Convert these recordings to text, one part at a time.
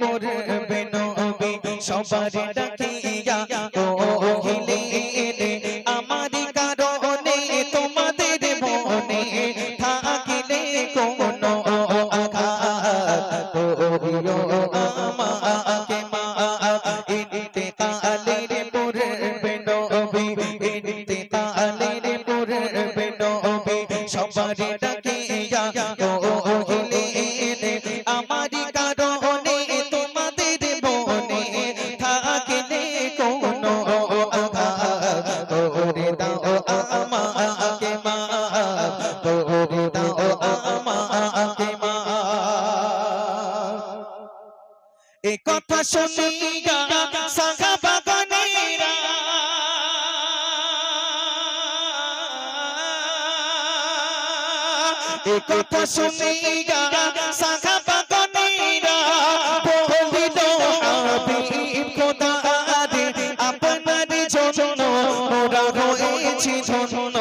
পড়বে নবী সবার ডাকিয়া ও হিলে আমার কারণে তোমাদের মনে থাকিলে কোনো আঘাত করিও আমাকে মা ইন্তেকালের পড়বে নবী ইন্তেকালের পড়বে নবী সবার শুনিয়া সাহাবা গণেরা এ কথা শুনিয়া সাহাবা গণেরা বলিল, হাবিব খোদা রে আপনার জন্য মোরা হয়েছি ধন্য।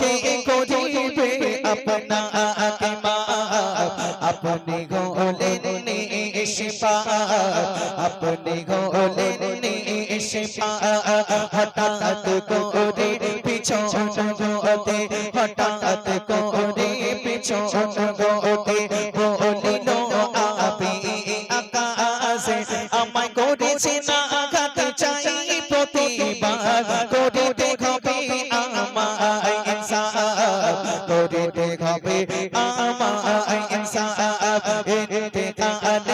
কে করিবে আপনাকে নিশপা আপনি গোলেন নিশপা হঠাৎ করে পিছন গোতে হঠাৎ করে পিছন গোতে বলিল আপি আকাশে আমায় করেছে না আঘাত চাই, প্রতিবার করিতে হবে আমায় ইনসাফ করিতে হবে আমায় ইনসাফ, এতে কালের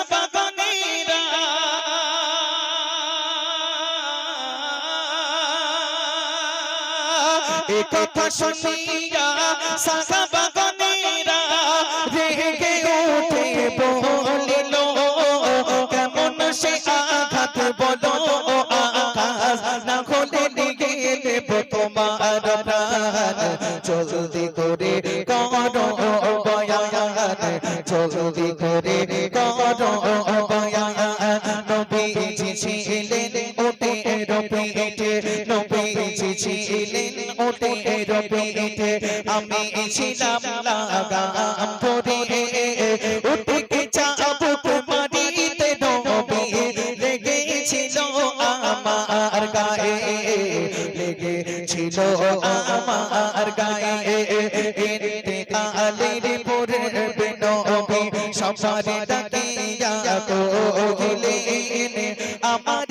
এ কথা শুনিয়া সাহাবা গণেরা রেগে উঠে বলিল, কেমন সে আঘাত বলো, আকাশ না হলে লিগে দেব তোমার প্রাণ। জলদি করে করো বয়ান, জলদি করে করো বয়ান। নবীজি ছিলেন ওটে রবিটে নবীজি ছিলেন ওটে রবিটে আমি ছিলাম লাগাম ধরে। উঠে চাবুক মারিতে নবী লেগেছিল আমার গায়ে। লেগেছিল আমার গায়ে। ইন্তেকালের পড়বে নবী সবার ডাকিয়া কহিলেন, আমার